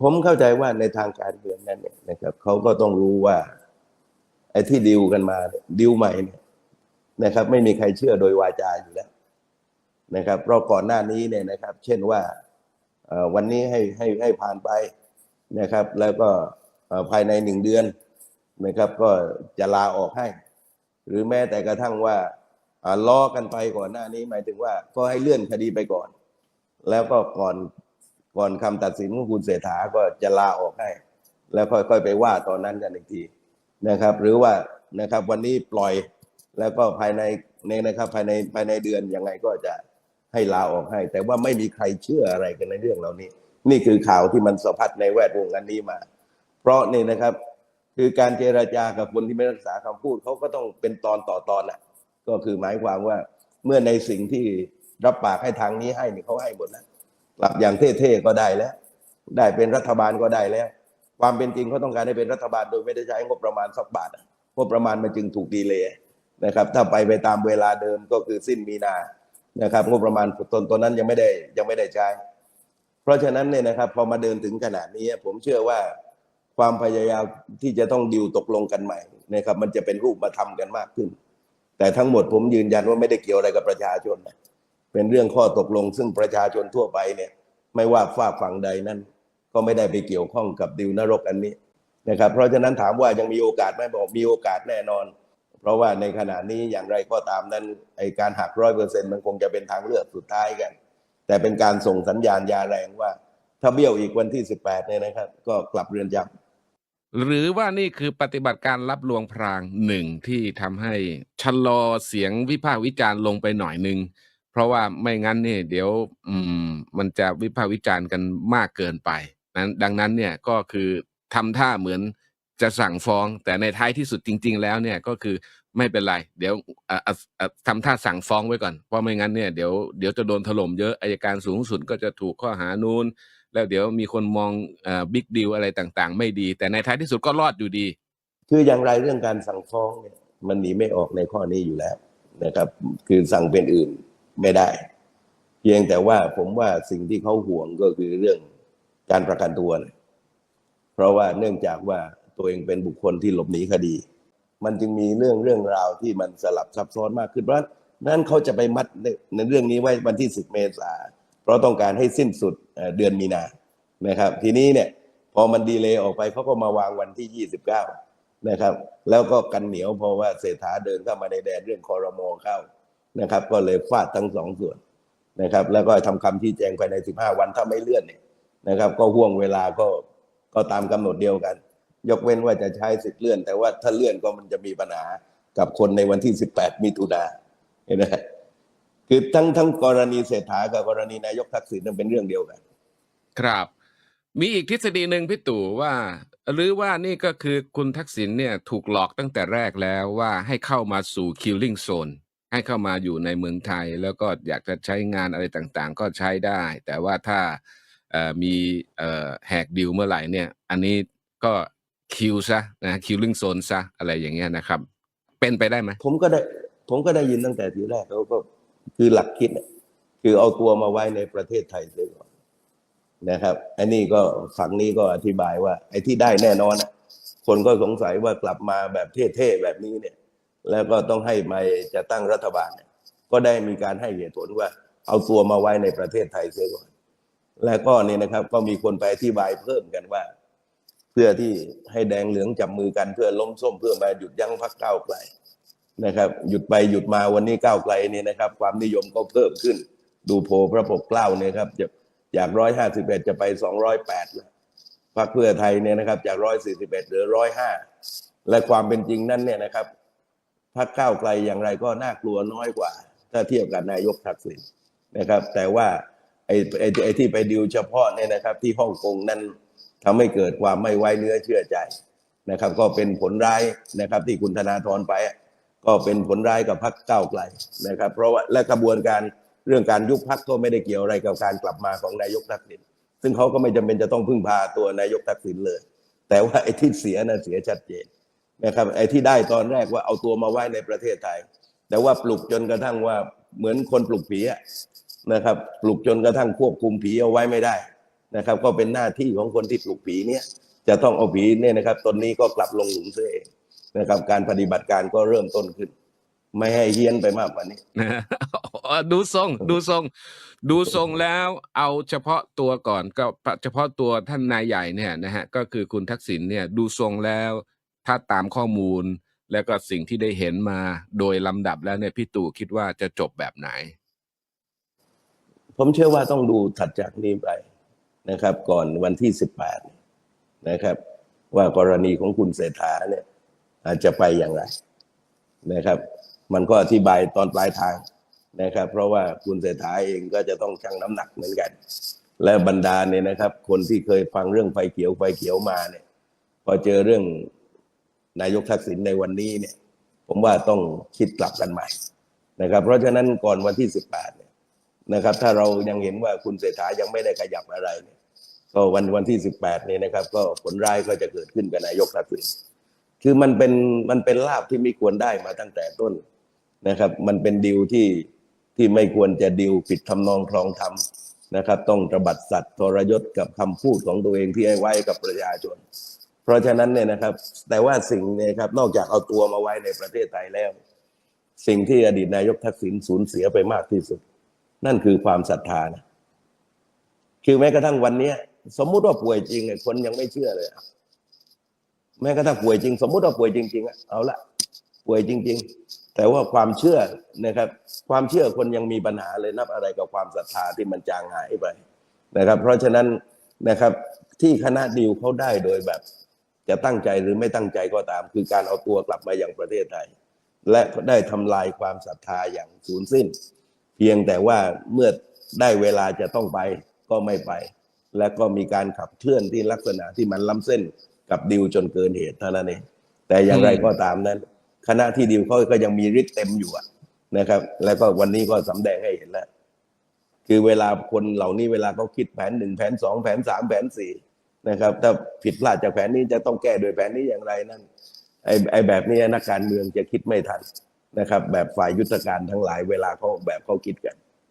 ผมเข้าใจว่าในทางการเมืองนั้นเนี่ยนะครับเขาก็ต้องรู้ว่า ไอ้ที่ดิวกันมาดิวใหม่เนี่ยนะครับ ไม่มีใครเชื่อโดยวาจาอยู่แล้ว นะครับเพราะก่อนหน้านี้เนี่ยนะครับ เช่นว่าวันนี้ให้ให้ให้ผ่านไปนะครับ แล้วก็ภายในหนึ่งเดือนนะครับ ก็จะลาออกให้ หรือแม้แต่กระทั่งว่าล้อกันไปก่อนหน้านี้หมายถึงว่าก็ให้เลื่อนคดีไปก่อน แล้วก็ก่อน ก่อนคำตัดสินของคุณเศรษฐาก็จะลาออกให้ แล้วค่อยๆไปว่าตอนนั้นกันอีกทีนะครับ หรือว่านะครับวันนี้ปล่อยแล้วก็ภายในในนะครับภายในภายในเดือนยังไงก็จะให้ลาออกให้ แต่ว่าไม่มีใครเชื่ออะไรกันในเรื่องเหล่านี้ นี่คือข่าวที่มันสะพัดในแวดวงอันนี้มา เพราะนี่นะครับ คือการเจราจากับคนที่ไม่รักษาคำพูดเขาก็ต้องเป็นตอนต่อตอนน่ะก็คือหมายความว่าเมื่อในสิ่งที่รับปากให้ทางนี้ให้เนี่ยเขาให้หมดแล้ว กลับอย่างเท่ๆก็ได้แล้ว ได้เป็นรัฐบาลก็ได้แล้ว ความเป็นจริงเขาต้องการให้เป็นรัฐบาลโดยไม่ได้ใช้งบประมาณสักบาทงบประมาณมันจึงถูกดีเลยนะครับ ถ้าไปไปตามเวลาเดิมก็คือสิ้นมีนานะครับ งบประมาณตนตนนั้นยังไม่ได้ยังไม่ได้ใช้ เพราะฉะนั้นเนี่ยนะครับพอมาเดินถึงขนาดนี้ผมเชื่อว่าความพยายามที่จะต้องดิวตกลงกันใหม่นะครับ มันจะเป็นรูปมาทำกันมากขึ้น แต่ทั้งหมดผมยืนยันว่าไม่ได้เกี่ยวอะไรกับประชาชนนะ เป็นเรื่องข้อตกลง ซึ่งประชาชนทั่วไปเนี่ยไม่ว่าฝากฝั่งใดนั้น ก็ไม่ได้ไปเกี่ยวข้องกับดิวนรกอันนี้นะครับเพราะฉะนั้นถามว่ายังมีโอกาสไหมบอกมีโอกาสแน่นอน เพราะว่าในขณะนี้อย่างไรก็ตามนั้นไอการหักร้อยเปอร์เซ็นต์มันคงจะเป็นทางเลือกสุดท้ายกัน แต่เป็นการส่งสัญญาณยาแรงว่า ถ้าเบี้ยวอีกวันที่สิบแปดเนี่ยนะครับ ก็กลับเรือนจำหรือว่านี่คือปฏิบัติการรับลวงพรางหนึ่งที่ทำให้ชะลอเสียงวิพากษ์วิจารณ์ลงไปหน่อยหนึ่ง เพราะว่าไม่งั้นเนี่ยเดี๋ยวอืมมันจะวิพากษ์วิจารณ์กันมากเกินไปนั้นดังนั้นเนี่ยก็คือทำท่าเหมือนจะสั่งฟ้อง แต่ในท้ายที่สุดจริง ๆ แล้วเนี่ยก็คือไม่เป็นไร เดี๋ยวอะอะอะทำท่าสั่งฟ้องไว้ก่อน เพราะไม่งั้นเนี่ยเดี๋ยวเดี๋ยวจะโดนถล่มเยอะอายการสูงสุดก็จะถูกข้อหานู้นแล้วเดี๋ยวมีคนมองบิ๊กดีลอะไรต่างๆ ไม่ดี แต่ในท้ายที่สุดก็รอดอยู่ดี คืออย่างไรเรื่องการสั่งฟ้องเนี่ยมันหนีไม่ออกในข้อนี้อยู่แล้วนะครับ คือสั่งเป็นอื่น ไม่ได้ เพียงแต่ว่าผมว่าสิ่งที่เขาห่วงก็คือเรื่องการประกันตัวนะเพราะว่าเนื่องจากว่าตัวเองเป็นบุคคลที่หลบหนีคดี มันจึงมีเรื่องเรื่องราวที่มันสลับซับซ้อนมากขึ้นเพราะนั้นเขาจะไปมัดในเรื่องนี้ไว้วันที่ 10 เมษาเพราะต้องการให้สิ้นสุดเอ่อเดือนมีนานะครับ ทีนี้เนี่ยพอมันดีเลย์ออกไปเขาก็มาวางวันที่ 29 นะครับ แล้วก็กันเหนียวเพราะว่าเศรษฐาเดินเข้ามาในแดนเรื่องคอรมอเข้า นะครับ ก็เลยฟาดทั้งสองส่วนนะครับ แล้วก็ทำคำชี้แจงภายใน 15 วันถ้าไม่เลื่อนเนี่ยนะครับ ก็ห่วงเวลาก็ก็ตามกำหนดเดียวกัน ยกเว้นว่าจะใช้สิทธิ์เลื่อน แต่ว่าถ้าเลื่อนก็มันจะมีปัญหากับคนในวันที่ 18 มิถุนาเห็นไหมคือทั้งทั้งกรณีเศรษฐากับกรณีนายกทักษิณนั้นเป็นเรื่องเดียวกัน ครับ มีอีกทฤษฎีหนึ่งพี่ตู่ว่า หรือว่านี่ก็คือคุณทักษิณเนี่ยถูกหลอกตั้งแต่แรกแล้วว่าให้เข้ามาสู่ killing zone ให้เข้ามาอยู่ในเมืองไทย แล้วก็อยากจะใช้งานอะไรต่างๆ ก็ใช้ได้ แต่ว่าถ้ามีแหกดิวเมื่อไหร่เนี่ย อันนี้ก็คิวซะนะ killing zone ซะอะไรอย่างเงี้ยนะครับ เป็นไปได้ไหมผมก็ได้ผมก็ได้ยินตั้งแต่ทีแรกเขาก็คือหลักคิด คือเอาตัวมาไว้ในประเทศไทยเสียก่อนนะครับอันนี้ก็ฝั่งนี้ก็อธิบายว่า ไอ้ที่ได้แน่นอนคนก็สงสัยว่ากลับมาแบบเท่ๆแบบนี้เนี่ย แล้วก็ต้องให้มาจะตั้งรัฐบาล ก็ได้มีการให้เหตุผลว่า เอาตัวมาไว้ในประเทศไทยเสียก่อน แล้วก็นี่นะครับ ก็มีคนไปอธิบายเพิ่มกันว่า เพื่อที่ให้แดงเหลืองจับมือกันเพื่อล้มส้มเพื่อมาหยุดยั้งพรรคก้าวไกลนะครับ หยุดไปหยุดมาวันนี้ก้าวไกลนี่นะครับ ความนิยมก็เพิ่มขึ้น ดูโพพระปกเกล้าเนี่ยครับจะจากร้อยห้าสิบเอ็ดจะไปสองร้อยแปดแล้วพรรคเพื่อไทยเนี่ยนะครับ จากร้อยสี่สิบเอ็ดเหลือร้อยห้าและความเป็นจริงนั้นเนี่ยนะครับ พรรคก้าวไกลอย่างไรก็น่ากลัวน้อยกว่า ถ้าเทียบกับนายกทักษิณนะครับ แต่ว่าไอ้ไอ้ไอ้ที่ไปดิวเฉพาะเนี่ยนะครับ ที่ฮ่องกงนั้นทำให้เกิดความไม่ไว้เนื้อเชื่อใจนะครับ ก็เป็นผลร้ายนะครับ ที่คุณธนาธรไป ก็เป็นผลร้ายกับพรรคก้าวไกลนะครับ เพราะว่าและกระบวนการเรื่องการยุบพรรคก็ไม่ได้เกี่ยวอะไรกับการกลับมาของนายกทักษิณซึ่งเขาก็ไม่จำเป็นจะต้องพึ่งพาตัวนายกทักษิณเลย แต่ว่าไอ้ที่เสียน่ะเสียชัดเจน นะครับไอ้ที่ได้ตอนแรกว่าเอาตัวมาไว้ในประเทศไทย แต่ว่าปลุกจนกระทั่งว่าเหมือนคนปลุกผีนะครับ ปลุกจนกระทั่งควบคุมผีเอาไว้ไม่ได้นะครับ ก็เป็นหน้าที่ของคนที่ปลุกผีเนี่ยจะต้องเอาผีเนี่ยนะครับตนนี้ก็กลับลงหลุมเสียเองนะครับ การปฏิบัติการก็เริ่มต้นขึ้น ไม่ให้เฮี้ยนไปมากกว่านี้ดูทรง ดูทรง ดูทรงแล้วเอาเฉพาะตัวก่อนก็เฉพาะตัวท่านนายใหญ่เนี่ยนะฮะก็คือคุณทักษิณเนี่ย ดูทรงแล้ว ถ้าตามข้อมูลแล้วก็สิ่งที่ได้เห็นมาโดยลำดับแล้วเนี่ยพี่ตู่คิดว่าจะจบแบบไหน ผมเชื่อว่าต้องดูถัดจากนี้ไปนะครับ ก่อนวันที่สิบแปดนะครับ ว่ากรณีของคุณเศรษฐาเนี่ย อาจจะไปอย่างไรนะครับ มันก็อธิบายตอนปลายทางนะครับ เพราะว่าคุณเศรษฐาเองก็จะต้องชั่งน้ำหนักเหมือนกัน และบรรดาเนี่ยนะครับ คนที่เคยฟังเรื่องไฟเขียวไฟเขียวมาเนี่ย พอเจอเรื่อง นายกทักษิณในวันนี้เนี่ย ผมว่าต้องคิดกลับกันใหม่นะครับ เพราะฉะนั้นก่อนวันที่สิบแปดเนี่ยนะครับ ถ้าเรายังเห็นว่าคุณเศรษฐายังไม่ได้ขยับอะไรเนี่ยก็วันวันที่สิบแปดนี่นะครับ ก็ผลร้ายก็จะเกิดขึ้นกับนายกทักษิณคือมันเป็นมันเป็นลาบที่ไม่ควรได้มาตั้งแต่ต้นนะครับ มันเป็นดิวที่ที่ไม่ควรจะดิวผิดทำนองคลองธรรมนะครับ ต้องระบัดสัตว์ทรยศกับคำพูดของตัวเองที่ให้ไว้กับประชาชน ราะฉะนั้นเนี่ยนะครับ แต่ว่าสิ่งเนี่ยครับนอกจากเอาตัวมาไว้ในประเทศไทยแล้ว สิ่งที่อดีตนายกทักษิณสูญเสียไปมากที่สุด นั่นคือความศรัทธานะคือแม้กระทั่งวันเนี้ยสมมุติว่าป่วยจริงเนี่ยคนยังไม่เชื่อเลยแม้กระทั่งป่วยจริง สมมุติว่าป่วยจริงๆอะเอาละป่วยจริง ๆ แต่ว่าความเชื่อนะครับ ความเชื่อคนยังมีปัญหาเลยนับอะไรกับความศรัทธาที่มันจางหายไปนะครับ เพราะฉะนั้นนะครับที่คณะดีลเขาได้โดยแบบ จะตั้งใจหรือไม่ตั้งใจก็ตาม คือการเอาตัวกลับมาอย่างประเทศไทย และได้ทำลายความศรัทธาอย่างสูญสิ้น เพียงแต่ว่าเมื่อได้เวลาจะต้องไปก็ไม่ไป และก็มีการขับเคลื่อนที่ลักษณะที่มันล้ำเส้นกับดิวจนเกินเหตุเท่านั้นเองแต่อย่างไรก็ตามนั้น คณะที่ดิวเขาก็ยังมีฤทธิ์เต็มอยู่นะครับ แล้วก็วันนี้ก็สำแดงให้เห็นแล้วคือเวลาคนเหล่านี้เวลาเขาคิดแผนหนึ่งแผนสองแผนสามแผนสี่ นะครับ ถ้าผิดพลาดจากแผนนี้จะต้องแก้โดยแผนนี้อย่างไรนั่นไอ้ไอ้แบบนี้นักการเมืองจะคิดไม่ทันนะครับ แบบฝ่ายยุทธการทั้งหลายเวลาเขาแบบเขาคิดกัน